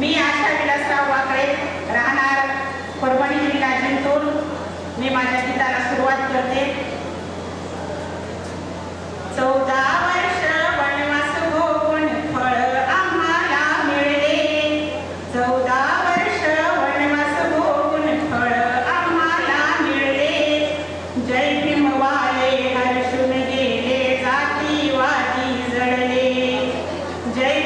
मी आशा विलासराव वाकळे राहणार परभणी जिल्हा जिंतूर. मी माझ्या गीताला सुरुवात करते. चौदा वर्ष वनवास भोगून फळ आम्हाला मिळले. चौदा वर्ष वनवास भोगून फळ आम्हाला मिळले. जय भीम वाले हर्षून गेले जातीवादी जळले जय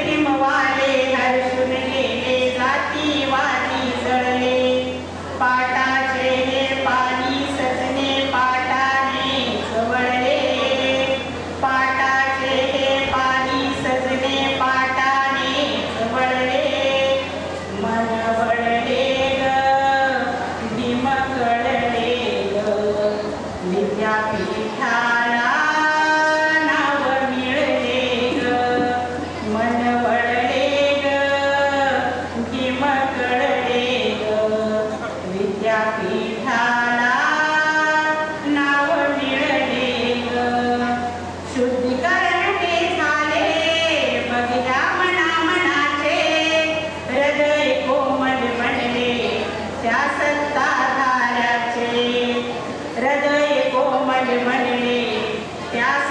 ಮನೆ ತ್ಯಾಸ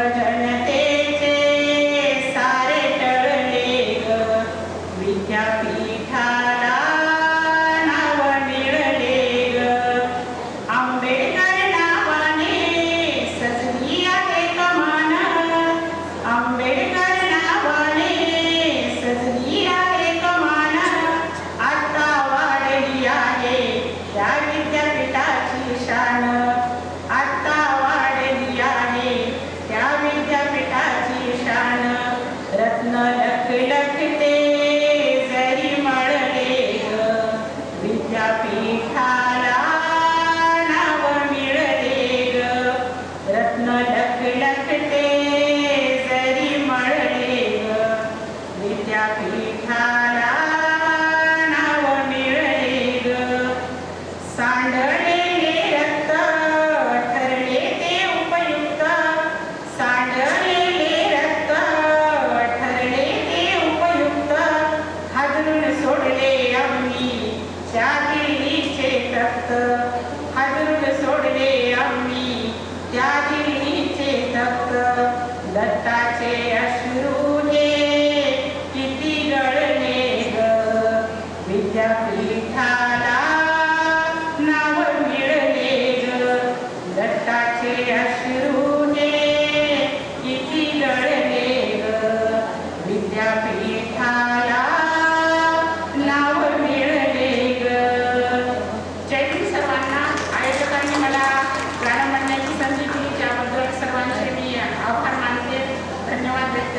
Lord, our neck. ค่ะ uh,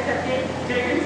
taken